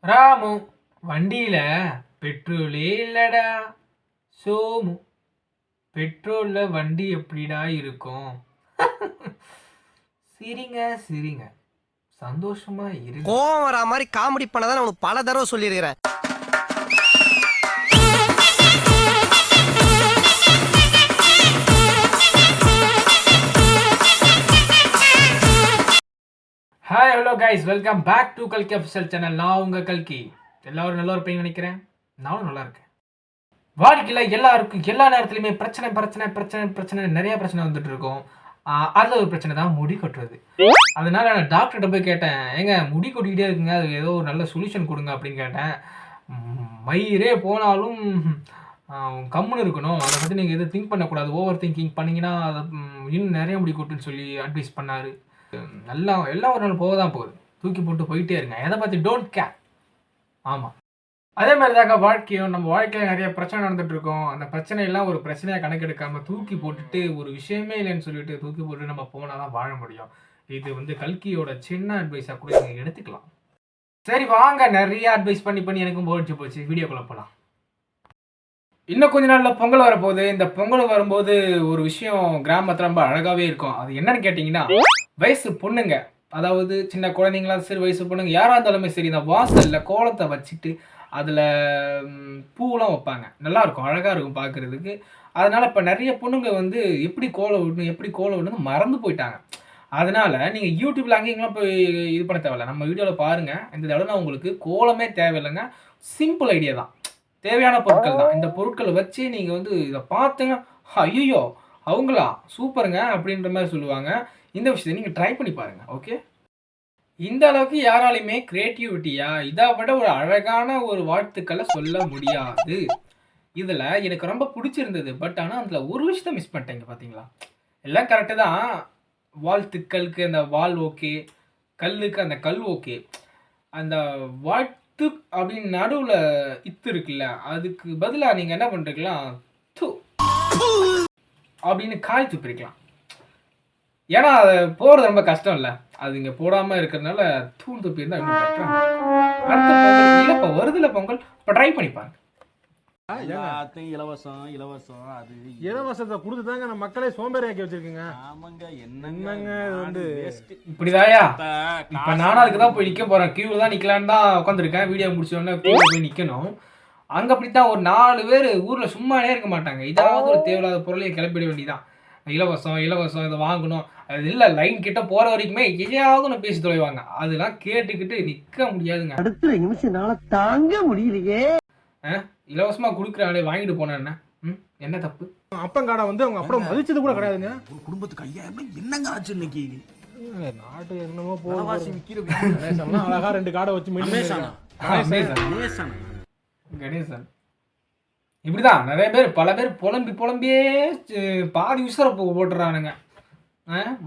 ராமு வண்டியில பெட்ரோலே இல்லடா. சோமு பெட்ரோல்ல வண்டி எப்படிடா இருக்கும்? சிரிங்க சிரிங்க. சந்தோஷமா இருக்கும் கோவம் வரா மாதிரி காமெடி பண்ணதான் உனக்கு பல தடவை சொல்லியிருக்கிறேன். Hi hello guys welcome back to கல்கி அஃபிஷியல் சேனல் நான் உங்கள் கல்கி எல்லோரும் நல்லா இருப்பீங்கன்னு நினைக்கிறேன். நானும் நல்லா இருக்கேன். வாழ்க்கையில் எல்லாருக்கும் எல்லா நேரத்துலையுமே பிரச்சனை பிரச்சனை பிரச்சனை பிரச்சனை நிறைய பிரச்சனை வந்துட்டு இருக்கும். அதில் ஒரு பிரச்சனை தான் முடி கொட்டுறது. அதனால நான் டாக்டர்கிட்ட போய் கேட்டேன் ஏங்க முடி கொட்டிக்கிட்டே இருக்குங்க. அது ஏதோ ஒரு நல்ல சொல்யூஷன் கொடுங்க அப்படின்னு கேட்டேன். மயிரே போனாலும் கம்முன்னு இருக்கணும். அதை பற்றி நீங்கள் எதுவும் திங்க் பண்ணக்கூடாது. ஓவர் திங்கிங் பண்ணிங்கன்னா அதை இன்னும் நிறைய முடி கொட்டுன்னு சொல்லி அட்வைஸ் பண்ணார். நல்லா எல்லாம் ஒரு நாள் போக தான் போகுது. தூக்கி போட்டு போயிட்டே இருங்க. எதை பற்றி டோன்ட் கேர் ஆமாம் அதே மாதிரி தாங்க வாழ்க்கையும். நம்ம வாழ்க்கையில் நிறைய பிரச்சனை நடந்துட்டு இருக்கோம் அந்த பிரச்சனையெல்லாம் ஒரு பிரச்சனையாக கணக்கெடுக்காம தூக்கி போட்டுட்டு ஒரு விஷயமே இல்லைன்னு சொல்லிட்டு தூக்கி போட்டு நம்ம போனால் தான் வாழ முடியும். இது வந்து கல்கியோட சின்ன அட்வைஸாக கூட நீங்கள் எடுத்துக்கலாம். சரி வாங்க. நிறைய அட்வைஸ் பண்ணி பண்ணி எனக்கும் போயிடுச்சு போச்சு. வீடியோ போகலாம் இன்னும் கொஞ்ச நாளில் பொங்கல் வரப்போகுது. இந்த பொங்கல் வரும்போது ஒரு விஷயம் கிராமத்தில் ரொம்ப அழகாவே இருக்கும். அது என்னன்னு கேட்டிங்கன்னா வயசு பொண்ணுங்க. அதாவது சின்ன குழந்தைங்களா சரி வயசு பொண்ணுங்க யாராக இருந்தாலுமே சரி இந்த வாசலில் கோலத்தை வச்சுட்டு அதில் பூவெலாம் வைப்பாங்க. நல்லாயிருக்கும் அழகாக இருக்கும் பார்க்குறதுக்கு அதனால் இப்போ நிறைய பொண்ணுங்க வந்து எப்படி கோலம் விடணும் எப்படி கோலம் விடணும் மறந்து போயிட்டாங்க. அதனால் நீங்கள் யூடியூப்பில் அங்கேயும் போய் இது பண்ண தேவையில்ல. நம்ம வீடியோவில் பாருங்கள் இந்த தடவை நான் உங்களுக்கு கோலமே தேவையில்லைங்க. சிம்பிள் ஐடியா தான். தேவையான பொருட்கள் தான். இந்த பொருட்களை வச்சு நீங்கள் வந்து இதை பார்த்தீங்கன்னா ஐயோ அவங்களா? சூப்பருங்க அப்படின்ற மாதிரி சொல்லுவாங்க. இந்த விஷயத்தை நீங்கள் ட்ரை பண்ணி பாருங்க ஓகே இந்த அளவுக்கு யாராலையுமே கிரியேட்டிவிட்டியா இதை விட ஒரு அழகான ஒரு வாழ்த்துக்களை சொல்ல முடியாது. இதில் எனக்கு ரொம்ப பிடிச்சிருந்தது பட் ஆனால் அதில் ஒரு விஷயத்த மிஸ் பண்ணிட்டேங்க பார்த்தீங்களா எல்லாம் கரெக்டு தான். வாழ்த்துக்களுக்கு அந்த வால் ஓகே கல்லுக்கு அந்த கல் ஓகே அந்த வாழ்த்து அப்படின்னு நடுவில் இத்து இருக்குல்ல அதுக்கு பதிலாக நீங்கள் என்ன பண்ணுறீங்களா அப்படின்னு காய் துப்பிருக்கலாம். ஏன்னா அது போகிறது ரொம்ப கஷ்டம் இல்லை அது இங்கே போடாமல் இருக்கிறதுனால தூண் துப்பி இருந்தால் இன்னும் பெட்டராக அடுத்த பொங்கல் இல்லை இப்போ வருதுல பொங்கல். இப்போ ட்ரை பண்ணி பாருங்க. இலவசம் இலவசம் அது. இலவசத்தை கொடுத்து தாங்க நம்ம மக்களே சோம்பேறியாக்கி வச்சிருக்கீங்க. ஆமாங்க என்னங்க? வந்து? இப்படிதாயா? இப்ப நானும் அதுக்கு தான் போய் நிற்க போகிறேன் கியூவில் தான் நிற்கலான்னு தான் உட்காந்துருக்கேன் வீடியோ முடிச்சோடனே கியூவில் போய் நிற்கணும் அங்கே அப்படித்தான் ஒரு நாலு பேர் ஊரில் சும்மானே இருக்க மாட்டாங்க. இதாவது ஒரு தேவையில்லாத பொருளையை கிளப்பிட வேண்டியதான் இலவசம் இலவசம் இதை வாங்கணும். அது இல்லை லைன் கிட்ட போகிற வரைக்குமே எதையாவது ஒன்று பேசி தொலைவாங்க. அதெல்லாம் கேட்டுக்கிட்டு நிற்க முடியாதுங்க. அடுத்த நிமிஷம் என்னால தாங்க முடியலையே. இலவசமாக கொடுக்குறாங்களே வாங்கிட்டு போனேன் என்ன? ம்? என்ன தப்பு? அப்பங்காடை வந்து அவங்க அப்புறம் மதிச்சது கூட கிடையாதுங்க. ஒரு குடும்பத்துக்கு ரூபாய் என்னங்க ஆச்சு இன்னைக்கு? நாட்டு என்னமோ விக்கிற கணேசம்னா அழகா ரெண்டு காடை வச்சு. அமேசானா? கணேசன். இப்படிதான் நிறைய பேர் பல பேர் புலம்பி புலம்பியே பாதி உசர போ போட்டுறானுங்க.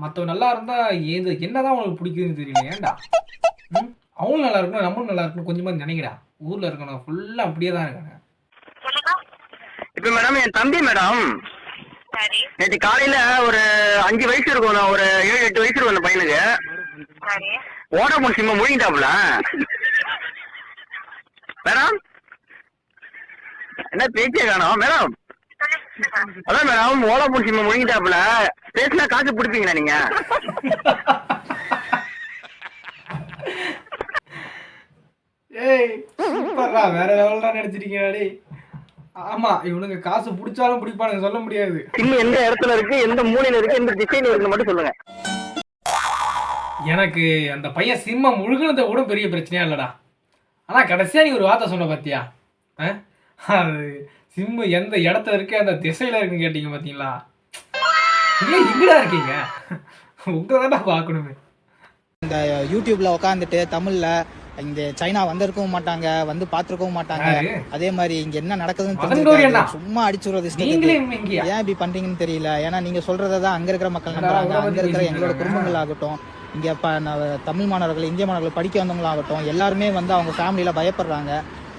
மற்றவங்க நல்லா இருந்தா ஏது என்னதான் உனக்கு பிடிக்குதுன்னு தெரியல ஏன்டா? ம்? அவங்களும் நல்லா இருக்கணும் நம்மளும் நல்லா இருக்கணும் கொஞ்சமா நினைக்கடா ஊர்ல இருக்கணும் ஃபுல்லா அப்படியே தான் இருக்காங்க. இப்ப மேடம் என் தம்பி மேடம் சரி. நேற்று காலையில ஒரு அஞ்சு வயசு இருக்கும் நான் ஒரு ஏழு எட்டு வயசு இருக்கும் அந்த பையனுக்கு. சரி. ஓடபோன் சிம்ம முழுங்கிட்டாப்புல. மேடம் என்ன பேச்சே காணோம்? மேடம் அதான் மேடம் ஓடபோன் சிம்ம முழுங்கிட்டாப்புல. பேசினா காசு பிடிப்பீங்களா நீங்க? ஏய் சூப்பர்ரா. வேற லெவல் தான் நினைச்சிருக்கீங்க டேய். ஆமா இவனுங்க காசு பிடிச்சாலும் பிடிப்பானுங்க சொல்ல முடியாது. சிம்மு எந்த இடத்துல இருக்கு எந்த மூலையில இருக்கு எந்த திசையில இருக்குன்னு மட்டும் சொல்லுங்க. எனக்கு அந்த பையன் சிம்ம முழுகினதை கூட பெரிய பிரச்சனையா இல்லடா. ஆனா கடைசியா நீ ஒரு வார்த்தை சொன்ன பாத்தியா? அது சிம்மு எந்த இடத்துல இருக்கு அந்த திசையில இருக்குன்னு கேட்டீங்க பாத்தீங்களா? ஏன் இங்கடா இருக்கீங்க? உங்களை தான் பார்க்கணுமே இந்த யூடியூப்ல உட்காந்துட்டு தமிழ்ல இங்க சைனா வந்திருக்கவும் மாட்டாங்க வந்து பார்த்திருக்கவும் மாட்டாங்க? அதே மாதிரி இங்க என்ன நடக்குதுன்னு. சும்மா இங்கேயா ஏன் இப்படி பண்றீங்கன்னு தெரியல. ஏன்னா நீங்க சொல்றதை தான் அங்க இருக்கிற மக்கள் நம்புறாங்க. அங்க இருக்கிற எங்களோட. குடும்பங்கள் ஆகட்டும். இங்க தமிழ் மாணவர்கள் இந்திய மாணவர்கள் படிக்க வந்தவங்களாகட்டும் எல்லாருமே வந்து அவங்க ஃபேமிலியில பயப்படுறாங்க.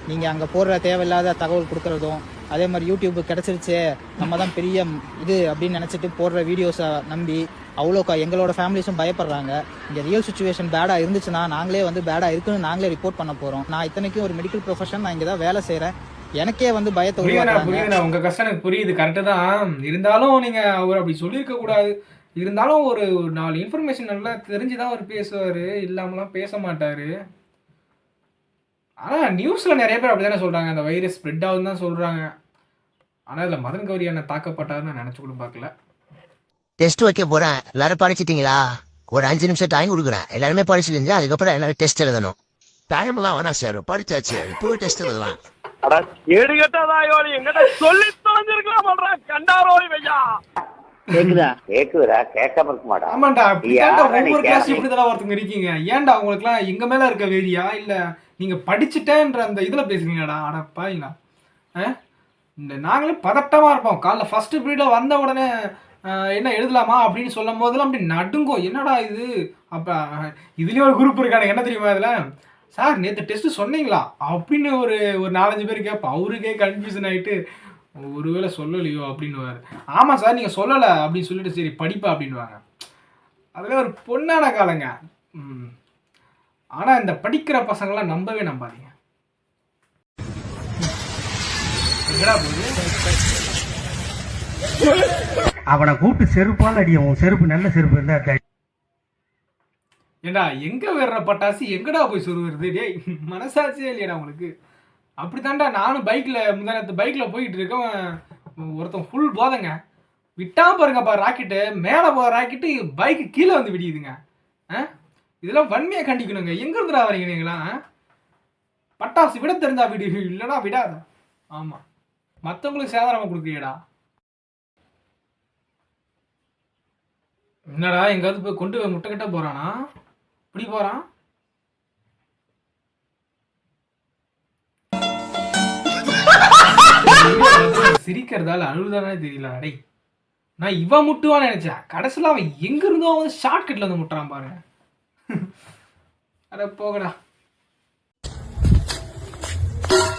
நீங்கள் அங்கே போடுற தேவையில்லாத தகவல் கொடுக்குறதும் அதே மாதிரி யூடியூப் கிடச்சிருச்சு நம்ம தான் பெரிய இது அப்படின்னு நினச்சிட்டு போடுற வீடியோஸை நம்பி அவ்வளோ க- எங்களோட ஃபேமிலிஸும் பயப்படுறாங்க. இங்கே ரியல் சுச்சுவேஷன் பேடாக இருந்துச்சுன்னா நாங்களே வந்து பேடாக இருக்குன்னு நாங்களே ரிப்போர்ட் பண்ண போகிறோம் நான் இத்தனைக்கும் ஒரு மெடிக்கல் ப்ரொஃபஷன் நான் இங்கே தான் வேலை செய்கிறேன் எனக்கே வந்து பயத்தை புரியுதுண்ணா உங்க கஷ்டம் எனக்கு புரியுது. கரெக்டு தான். இருந்தாலும் நீங்க அவர் அப்படி சொல்லியிருக்க கூடாது. இருந்தாலும் ஒரு ஒரு நாலு இன்ஃபர்மேஷன் நல்லா தெரிஞ்சுதான் அவர் பேசுவாரு. இல்லாமலாம் பேச மாட்டாரு. ஆனா நியூஸ்ல நிறைய பேர் அப்படிதானே சொல்றாங்க. அந்த வைரஸ் ஸ்ப்ரெட் ஆகுதுன்னு தான் சொல்றாங்க. ஆனா இதுல மதன் கௌரி என்ன தாக்கப்பட்டாருன்னு நான் நினைச்சு கூட பார்க்கல. டெஸ்ட் வைக்க போறேன். எல்லாரும் படிச்சிட்டீங்களா ஒரு அஞ்சு நிமிஷம் டைம் கொடுக்குறேன். எல்லாருமே படிச்சிருந்தா அதுக்கப்புறம் எல்லாரும் டெஸ்ட் எழுதணும். டைம் எல்லாம் வேணாம் சார் படிச்சாச்சு இப்போ டெஸ்ட் எழுதலாம். கேக்குதா? கேக்குதுடா. கேட்காம இருக்க மாட்டா. ஆமாண்டா. ஒவ்வொரு கிளாஸ் கேட்க- இப்படிதான் ஒருத்தங்க இருக்கீங்க. ஏன்டா உங்களுக்குலாம் எங்க மேல இருக்க வேதியா? இல்ல நீங்க படிச்சுட்டேன்ற அந்த இதுல பேசுறீங்கடா. அடப்பாங்களா இந்த நாங்களே பதட்டமா இருப்போம். காலைல ஃபர்ஸ்ட் பீரியட்ல வந்த உடனே என்ன எழுதலாமா அப்படின்னு சொல்லும் போதெல்லாம் அப்படி நடுங்கோ. என்னடா இது? அப்ப இதுலேயும் இதுலயும் ஒரு குரூப் இருக்கானு என்ன தெரியுமா இதுல? சார் நேற்று டெஸ்ட் சொன்னீங்களா? அப்படின்னு ஒரு ஒரு நாலஞ்சு பேர் கேட்போம். அவருக்கே கன்ஃபியூஷன் ஆகிட்டு ஒருவேளை சொல்லலையோ? அப்படின்னுவார். ஆமாம் சார் நீங்கள் சொல்லலை. அப்படின்னு சொல்லிட்டு சரி படிப்பா அப்படின்னுவாங்க. அதில் ஒரு பொண்ணான காலங்க. ம். ஆனா இந்த படிக்கிற பசங்களாம் நம்பவே நம்பாதீங்க. அவனை கூப்பிட்டு செருப்பால் அடியும் உன் செருப்பு நல்ல செருப்பு இருந்தா. ஏண்டா எங்க வேற பட்டாசு? எங்கடா போய் சொருகிறது? டேய் மனசாட்சியே இல்லையாடா உங்களுக்கு அப்படித்தான்டா நானும் பைக்ல முந்தானத்து பைக்ல போயிட்டு இருக்கேன். ஒருத்தன் ஃபுல் போதைங்க. விட்டா பாருங்கப்பா ராக்கெட்டு. மேலே போகிற ராக்கெட்டு பைக்கு கீழே வந்து விடியுதுங்க. ஆ? இதெல்லாம் வன்மையை கண்டிக்கணுங்க. எங்கிருந்துடா வரீங்க நீங்களாம் பட்டாசு விட தெரிஞ்சா விடு. இல்லைன்னா விடாத. ஆமாம் மற்றவங்களுக்கு சேதாரமாக கொடுக்குறியடா. என்னடா எங்காவது போய் கொண்டு போய் முட்டை கட்ட போகிறானா இப்படி போகிறான் சிரிக்கிறதால அழுதானே தெரியல. அடே நான் இவன் முட்டுவான்னு நினைச்சேன். கடைசியில் அவன் எங்க இருந்தோ அவன் ஷார்ட் கட்ல வந்து முட்டுறான் பாருங்க அட போகடா.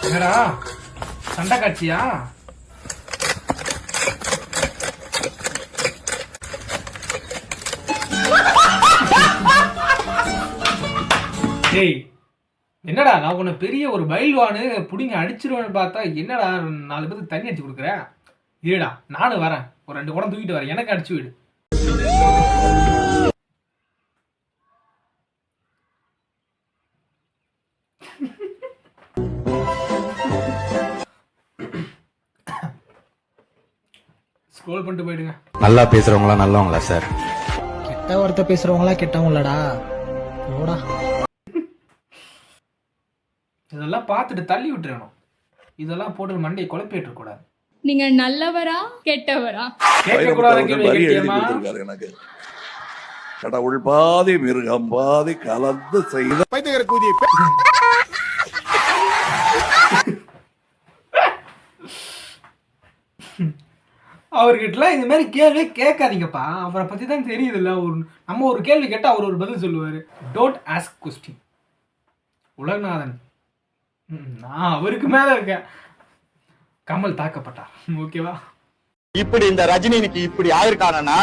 என்னடா? சண்டை காட்சியா? டேய் என்னடா நான் உன்னை பெரிய ஒரு பயில்வானு புடிங்க அடிச்சிருவேன்னு பார்த்தா என்னடா நாலு பேருக்கு தண்ணி அடிச்சு கொடுக்குறேன் இருடா நானும் வரேன். ஒரு ரெண்டு குடம் தூக்கிட்டு வரேன். எனக்கு அடிச்சு விடு. ஸ்க்ரோல் பண்ணிட்டு போயிடுங்க. நல்லா பேசுறவங்களா நல்லவங்களா சார் கெட்ட வார்த்தை பேசுறவங்களா கெட்டவங்களடா? போடா. இதெல்லாம் பார்த்துட்டு தள்ளி விட்டுறணும். இதெல்லாம் போட்டு மண்டையை குழப்பிட்டு கூடாது. நீங்க நல்லவரா கெட்டவரா? கடவுள் பாதி மிருகம் பாதி கலந்து செய்த பைத்தியக்கார கூதி அவர்கிட்டலாம் இந்த மாதிரி கேள்வியே கேட்காதீங்கப்பா. அவரை பற்றி தான் தெரியுதுல்ல. ஒரு நம்ம ஒரு கேள்வி கேட்டால் அவர் ஒரு பதில் சொல்லுவார். Don't ask question Ulaganathan. நான் அவருக்கு மேலே இருக்கேன். கமல் தாக்கப்பட்டார். ஓகேவா இப்படி இந்த ரஜினி இன்னைக்கு இப்படி ஆயிருக்கானா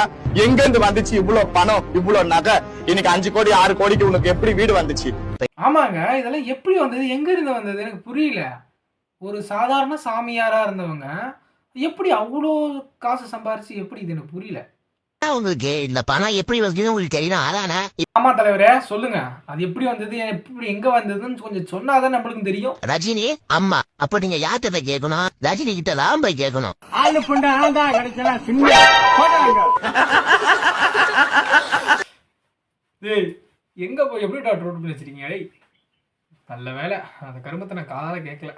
எங்க இருந்து வந்துச்சு இவ்வளவு பணம் இவ்வளவு நகை? இன்னைக்கு அஞ்சு கோடி ஆறு கோடிக்கு உனக்கு எப்படி வீடு வந்துச்சு? ஆமாங்க இதெல்லாம் எப்படி வந்தது? எங்கேருந்து வந்தது? எனக்கு புரியல. ஒரு சாதாரண சாமியாராக இருந்தவங்க எப்படி அவ்வளோ காசு சம்பாரிச்சு எப்படி இது எனக்கு புரியல. உங்களுக்கு இந்த பணம் எப்படி வருதுன்னு உங்களுக்கு தெரியணும் அதானே? ஆமா தலைவரே சொல்லுங்க. அது எப்படி வந்தது எப்படி எங்க வந்ததுன்னு கொஞ்சம் சொன்னாதான் நம்மளுக்கு தெரியும். ரஜினி அம்மா அப்ப நீங்க யார்கிட்ட போய் கேட்கணும்? ரஜினி கிட்ட தான் போய் கேட்கணும். ஆளு புண்டை ஆண்டா கிடைச்சா சின்ன டேய் எங்க போய் எப்படி டாக்டர் ரோட் பண்ணி வச்சிருக்கீங்க டேய் நல்ல வேலை. அந்த கருமத்தை நான் காதால கேட்கல.